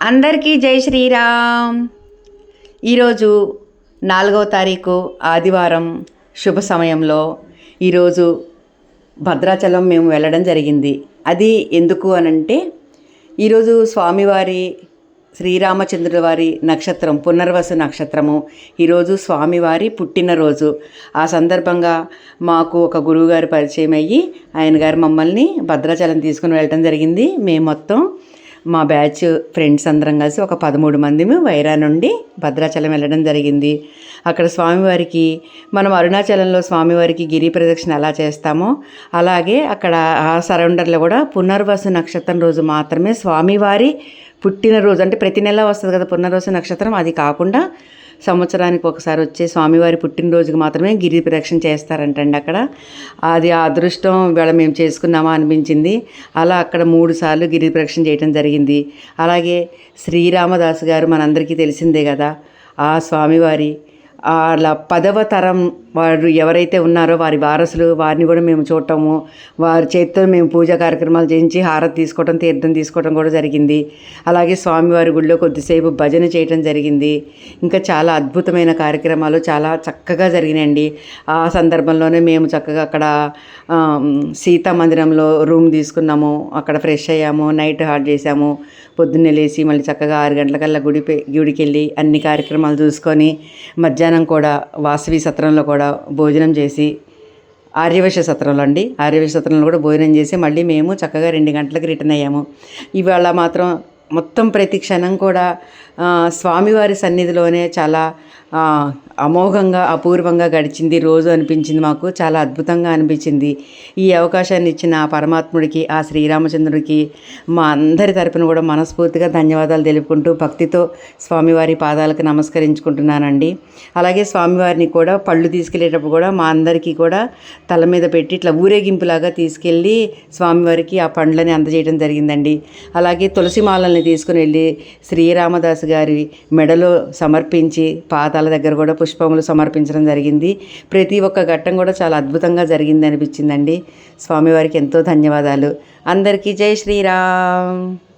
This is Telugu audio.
అందరికీ జై శ్రీరామ్. ఈరోజు నాలుగవ తారీఖు ఆదివారం శుభ సమయంలో ఈరోజు భద్రాచలం మేము వెళ్ళడం జరిగింది. అది ఎందుకు అనంటే ఈరోజు స్వామివారి శ్రీరామచంద్రుల వారి నక్షత్రం పునర్వసు నక్షత్రము ఈరోజు స్వామివారి పుట్టినరోజు. ఆ సందర్భంగా మాకు ఒక గురువుగారు పరిచయం అయ్యి ఆయన గారు మమ్మల్ని భద్రాచలం తీసుకుని వెళ్ళడం జరిగింది. మేము మొత్తం మా బ్యాచ్ ఫ్రెండ్స్ అందరం కలిసి ఒక పదమూడు మంది వైరా నుండి భద్రాచలం వెళ్ళడం జరిగింది. అక్కడ స్వామివారికి మనం అరుణాచలంలో స్వామివారికి గిరి ప్రదక్షిణ ఎలా చేస్తామో అలాగే అక్కడ ఆ సరౌండర్లో కూడా పునర్వసు నక్షత్రం రోజు మాత్రమే స్వామివారి పుట్టినరోజు అంటే ప్రతి నెల వస్తుంది కదా పునర్వసు నక్షత్రం అది కాకుండా సంవత్సరానికి ఒకసారి వచ్చే స్వామివారి పుట్టినరోజుకి మాత్రమే గిరి ప్రదక్షిణ చేస్తారంటండి అక్కడ. అది ఆ అదృష్టం వేళ మేము చేసుకున్నామా అనిపించింది. అలా అక్కడ మూడు సార్లు గిరి ప్రదక్షిణ చేయడం జరిగింది. అలాగే శ్రీరామదాసు గారు మనందరికీ తెలిసిందే కదా ఆ స్వామివారి అలా పదవ తరం వారు ఎవరైతే ఉన్నారో వారి వారసులు వారిని కూడా మేము చూడటము వారి చేతితో మేము పూజా కార్యక్రమాలు చేయించి హారతి తీసుకోవడం తీర్థం తీసుకోవడం కూడా జరిగింది. అలాగే స్వామివారి గుడిలో కొద్దిసేపు భజన చేయటం జరిగింది. ఇంకా చాలా అద్భుతమైన కార్యక్రమాలు చాలా చక్కగా జరిగినాయండి. ఆ సందర్భంలోనే మేము చక్కగా అక్కడ సీతా మందిరంలో రూమ్ తీసుకున్నాము. అక్కడ ఫ్రెష్ అయ్యాము నైట్ హాట్ చేసాము పొద్దున్నే లేచి మళ్ళీ చక్కగా ఆరు గంటలకల్లా గుడి గుడికి వెళ్ళి అన్ని కార్యక్రమాలు చూసుకొని మధ్యాహ్నం కూడా వాసవి సత్రంలో కూడా భోజనం చేసి ఆర్యవేశ సత్రంలో అండి. ఆర్యవేశ సత్రంలో కూడా భోజనం చేసి మళ్ళీ మేము చక్కగా రెండు గంటలకు రిటర్న్ అయ్యాము. ఇవాళ మాత్రం మొత్తం ప్రతి క్షణం కూడా స్వామివారి సన్నిధిలోనే చాలా అమోఘంగా అపూర్వంగా గడిచింది. రోజు అనిపించింది మాకు. చాలా అద్భుతంగా అనిపించింది. ఈ అవకాశాన్ని ఇచ్చిన ఆ పరమాత్ముడికి ఆ శ్రీరామచంద్రుడికి మా అందరి తరపున కూడా మనస్ఫూర్తిగా ధన్యవాదాలు తెలుపుకుంటూ భక్తితో స్వామివారి పాదాలకు నమస్కరించుకుంటున్నానండి. అలాగే స్వామివారిని కూడా పళ్ళు తీసుకెళ్ళేటప్పుడు కూడా మా అందరికీ కూడా తల మీద పెట్టి ఇట్లా ఊరేగింపులాగా తీసుకెళ్ళి స్వామివారికి ఆ పండ్లని అందజేయడం జరిగిందండి. అలాగే తులసి మాలల్ని తీసుకుని వెళ్ళి శ్రీరామదాసు గారి మెడలో సమర్పించి పాదాల దగ్గర కూడా పుష్పములు సమర్పించడం జరిగింది. ప్రతి ఒక్క ఘట్టం కూడా చాలా అద్భుతంగా జరిగింది అనిపించిందండి. స్వామివారికి ఎంతో ధన్యవాదాలు. అందరికీ జై శ్రీరామ్.